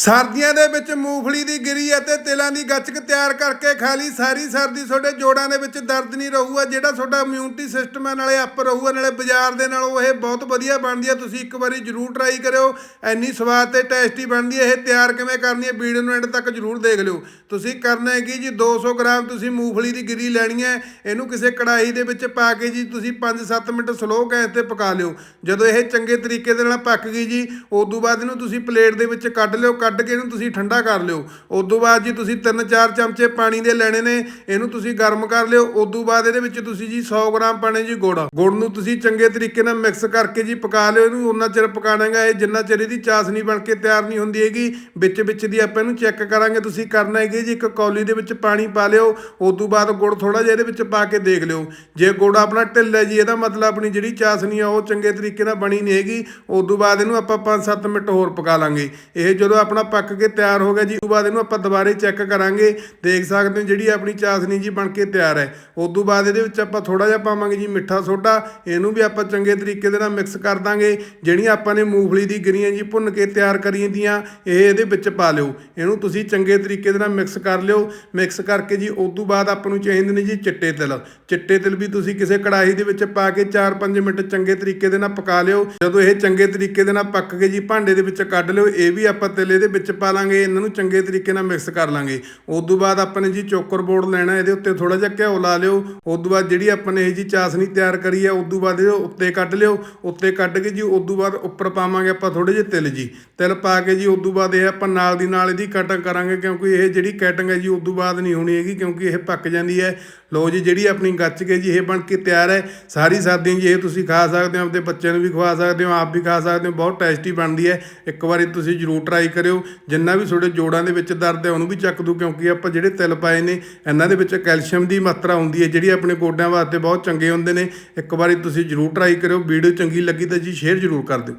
ਸਰਦੀਆਂ ਦੇ ਵਿੱਚ ਮੂੰਗਫਲੀ ਦੀ ਗਿਰੀ ਅਤੇ ਤਿਲਾਂ ਦੀ ਗੱਚਕ ਤਿਆਰ ਕਰਕੇ ਖਾ ਲਈ। ਸਾਰੀ ਸਰਦੀ ਤੁਹਾਡੇ ਜੋੜਾਂ ਦੇ ਵਿੱਚ ਦਰਦ ਨਹੀਂ ਰਹੂਗਾ, ਜਿਹੜਾ ਤੁਹਾਡਾ ਇਮਿਊਨਿਟੀ ਸਿਸਟਮ ਹੈ ਨਾਲੇ ਅੱਪ ਰਹੂਗਾ, ਨਾਲੇ ਬਾਜ਼ਾਰ ਦੇ ਨਾਲੋਂ ਇਹ ਬਹੁਤ ਵਧੀਆ ਬਣਦੀ ਹੈ ਤੁਸੀਂ ਇੱਕ ਵਾਰੀ ਜਰੂਰ ਟਰਾਈ ਕਰਿਓ। ਐਨੀ ਸਵਾਦ ਤੇ ਟੇਸਟੀ ਬਣਦੀ ਹੈ ਇਹ ਤਿਆਰ ਕਿਵੇਂ ਕਰਨੀ ਹੈ ਵੀਡੀਓ ਨੂੰ ਐਂਡ ਤੱਕ ਜਰੂਰ ਦੇਖ ਲਿਓ। ਤੁਸੀਂ ਕਰਨਾ ਹੈ ਕਿ ਜੀ 200 ਗ੍ਰਾਮ ਤੁਸੀਂ ਮੂੰਗਫਲੀ ਦੀ ਗਿਰੀ ਲੈਣੀ ਹੈ ਇਹਨੂੰ ਕਿਸੇ ਕੜਾਹੀ ਦੇ ਵਿੱਚ ਪਾ ਕੇ ਜੀ, ਤੁਸੀਂ 5-7 ਮਿੰਟ ਸਲੋ ਗੈਸ ਤੇ ਪਕਾ ਲਿਓ। ਜਦੋਂ ਇਹ ਚੰਗੇ ਤਰੀਕੇ ਦੇ ਨਾਲ ਪੱਕ ਗਈ ਜੀ, ਉਦੋਂ ਬਾਅਦ ਇਹਨੂੰ ਤੁਸੀਂ ਪਲੇਟ ਦੇ ਵਿੱਚ ਕੱਢ ਲਿਓ ਕੱਢ ਕੇ ਇਹਨੂੰ ਤੁਸੀਂ ਠੰਡਾ ਕਰ ਲਿਓ। ਉਦੋਂ ਬਾਅਦ ਜੀ ਤੁਸੀਂ 3-4 ਚਮਚੇ ਪਾਣੀ ਦੇ ਲੈਣੇ ਨੇ, ਇਹਨੂੰ ਤੁਸੀਂ ਗਰਮ ਕਰ ਲਿਓ। ਉਦੋਂ ਬਾਅਦ ਇਹਦੇ ਵਿੱਚ ਤੁਸੀਂ ਜੀ 100 ਗ੍ਰਾਮ ਪਾਣੇ ਜੀ ਗੁੜ। ਗੁੜ ਨੂੰ ਤੁਸੀਂ ਚੰਗੇ ਤਰੀਕੇ ਨਾਲ ਮਿਕਸ ਕਰਕੇ ਜੀ ਪਕਾ ਲਿਓ। ਇਹਨੂੰ ਉਹਨਾਂ ਚਿਰ ਪਕਾਣਾਗਾ, ਇਹ ਜਿੰਨਾ ਚਿਰ ਇਹਦੀ ਚਾਸਨੀ ਬਣ ਕੇ ਤਿਆਰ ਨਹੀਂ ਹੁੰਦੀ ਹੈਗੀ ਵਿੱਚ ਵਿੱਚ ਦੀ ਆਪਾਂ ਇਹਨੂੰ ਚੈੱਕ ਕਰਾਂਗੇ। ਤੁਸੀਂ ਕਰਨਾ ਹੈਗੇ ਜੀ, ਇੱਕ ਕੌਲੀ ਦੇ ਵਿੱਚ ਪਾਣੀ ਪਾ ਲਿਓ। ਉਦੋਂ ਬਾਅਦ ਗੁੜ ਥੋੜਾ ਜਿਹਾ ਇਹਦੇ ਵਿੱਚ ਪਾ ਕੇ ਦੇਖ ਲਿਓ। ਜੇ ਗੁੜ ਆਪਣਾ ਢਿੱਲ ਹੈ ਜੀ, ਇਹਦਾ ਮਤਲਬ ਆਪਣੀ ਜਿਹੜੀ ਚਾਸਨੀ ਆ, ਉਹ ਚੰਗੇ ਤਰੀਕੇ ਨਾਲ ਬਣੀ ਨਹੀਂ ਹੈਗੀ। ਉਦੋਂ ਬਾਅਦ ਇਹਨੂੰ ਆਪਾਂ 5-7 ਮਿੰਟ ਹੋਰ ਪਕਾ ਲਾਂਗੇ। ਇਹ ਜਦੋਂ ਆਪਣਾ ਪੱਕ ਕੇ ਤਿਆਰ ਹੋ ਗਿਆ ਜੀ ਉਦੋਂ ਬਾਅਦ ਇਹਨੂੰ ਆਪਾਂ ਦੁਬਾਰੇ ਚੈੱਕ ਕਰਾਂਗੇ। ਦੇਖ ਸਕਦੇ ਹੋ ਜਿਹੜੀ ਆਪਣੀ ਚਾਸਨੀ ਜੀ ਬਣ ਕੇ ਤਿਆਰ ਹੈ। ਉਦੋਂ ਬਾਅਦ ਇਹਦੇ ਵਿੱਚ ਆਪਾਂ ਥੋੜਾ ਜਿਹਾ ਪਾਵਾਂਗੇ ਜੀ ਮਿੱਠਾ ਸੋਡਾ। ਇਹਨੂੰ ਵੀ ਆਪਾਂ ਚੰਗੇ ਤਰੀਕੇ ਦੇ ਨਾਲ ਮਿਕਸ ਕਰ ਦਾਂਗੇ। ਜਿਹੜੀਆਂ ਆਪਾਂ ਨੇ ਮੂੰਗਫਲੀ ਦੀ ਗਿਰੀਆਂ ਜੀ ਭੁੰਨ ਕੇ ਤਿਆਰ ਕਰੀਆਂ ਦੀਆਂ, ਇਹ ਇਹਦੇ ਵਿੱਚ ਪਾ ਲਿਓ। ਇਹਨੂੰ ਤੁਸੀਂ ਚੰਗੇ ਤਰੀਕੇ ਦੇ ਨਾਲ ਮਿਕਸ ਕਰ ਲਿਓ। ਮਿਕਸ ਕਰਕੇ ਜੀ ਉਦੋਂ ਬਾਅਦ ਆਪਾਂ ਨੂੰ ਚਾਹੀਦੇ ਨੇ ਜੀ ਚਿੱਟੇ ਤਿਲ। ਚਿੱਟੇ ਤਿਲ ਵੀ ਤੁਸੀਂ ਕਿਸੇ ਕੜਾਹੀ ਦੇ ਵਿੱਚ ਪਾ ਕੇ 4-5 ਮਿੰਟ ਚੰਗੇ ਤਰੀਕੇ ਦੇ ਨਾਲ ਪਕਾ ਲਿਓ। ਜਦੋਂ ਇਹ ਚੰਗੇ ਤਰੀਕੇ ਦੇ ਨਾਲ ਪੱਕ ਕੇ ਜੀ ਭਾਂਡੇ ਦੇ ਵਿੱਚ ਕੱਢ ਲਿਓ, ਇਹ ਵੀ ਆਪਾਂ ਤਿਲ ਇਹਦੇ ਵਿੱਚ ਪਾ ਲਾਂਗੇ, ਇਹਨਾਂ ਨੂੰ ਚੰਗੇ ਤਰੀਕੇ ਨਾਲ ਮਿਕਸ ਕਰ ਲਾਂਗੇ। ਉਦੋਂ ਬਾਅਦ ਆਪਾਂ ਨੇ ਜੀ ਚੋਕਰ ਬੋਰਡ ਲੈਣਾ, ਇਹਦੇ ਉੱਤੇ ਥੋੜਾ ਜਿਹਾ ਘਿਓ ਲਾ ਲਿਓ। ਉਦੋਂ ਬਾਅਦ ਜਿਹੜੀ ਆਪਾਂ ਨੇ ਇਹ ਜੀ ਚਾਸਨੀ ਤਿਆਰ ਕਰੀ ਆ ਤੋਂ ਬਾਅਦ ਇਹ ਉੱਤੇ ਕੱਢ ਲਿਓ। ਉੱਤੇ ਕੱਢ ਕੇ ਜੀ ਉਦੋਂ ਬਾਅਦ ਉੱਪਰ ਪਾਵਾਂਗੇ ਆਪਾਂ ਥੋੜੇ ਜਿਹੇ ਤਿਲ ਜੀ। ਤਿਲ ਪਾ ਕੇ ਜੀ ਉਦੋਂ ਬਾਅਦ ਇਹ ਆਪਾਂ ਨਾਲ ਦੀ ਨਾਲ ਇਹਦੀ ਕਟਿੰਗ ਕਰਾਂਗੇ, ਕਿਉਂਕਿ ਇਹ ਜਿਹੜੀ ਕਟਿੰਗ ਹੈ ਜੀ ਉਦੋਂ ਬਾਅਦ ਨਹੀਂ ਹੋਣੀ ਹੈਗੀ, ਕਿਉਂਕਿ ਇਹ ਪੱਕ ਜਾਂਦੀ ਹੈ। ਲੋ ਜੀ, ਜਿਹੜੀ ਆਪਣੀ ਗੱਚ ਕੇ ਜੀ ਇਹ ਬਣ ਕੇ ਤਿਆਰ ਹੈ, ਸਾਰੀ ਸਰਦੀਆਂ ਜੀ ਇਹ ਤੁਸੀਂ ਖਾ ਸਕਦੇ ਹੋ ਆਪਣੇ ਬੱਚਿਆਂ ਨੂੰ ਵੀ ਖਵਾ ਸਕਦੇ ਹੋ, ਆਪ ਵੀ ਖਾ ਸਕਦੇ ਹੋ, ਬਹੁਤ ਟੇਸਟੀ ਬਣਦੀ ਹੈ। ਇੱਕ ਵਾਰੀ ਤੁਸੀਂ ਜਰੂਰ ਟਰਾਈ ਕਰਿਓ, ਜਿੰਨਾ ਵੀ ਤੁਹਾਡੇ ਜੋੜਾਂ ਦੇ ਵਿੱਚ ਦਰਦ ਹੈ ਉਹਨੂੰ ਵੀ ਚੱਕ ਦੂ ਕਿਉਂਕਿ ਆਪਾਂ ਜਿਹੜੇ ਤਿਲ ਪਾਏ ਨੇ, ਇਹਨਾਂ ਦੇ ਵਿੱਚ ਕੈਲਸ਼ੀਅਮ ਦੀ ਮਾਤਰਾ ਹੁੰਦੀ ਹੈ, ਜਿਹੜੀ ਆਪਣੇ ਗੋਡਿਆਂ ਵਾਸਤੇ ਬਹੁਤ ਚੰਗੇ ਹੁੰਦੇ ਨੇ। ਇੱਕ ਵਾਰੀ ਤੁਸੀਂ ਜਰੂਰ ਟਰਾਈ ਕਰਿਓ, ਵੀਡੀਓ ਚੰਗੀ ਲੱਗੀ ਤਾਂ ਜੀ ਸ਼ੇਅਰ ਜਰੂਰ ਕਰ ਦਿਓ।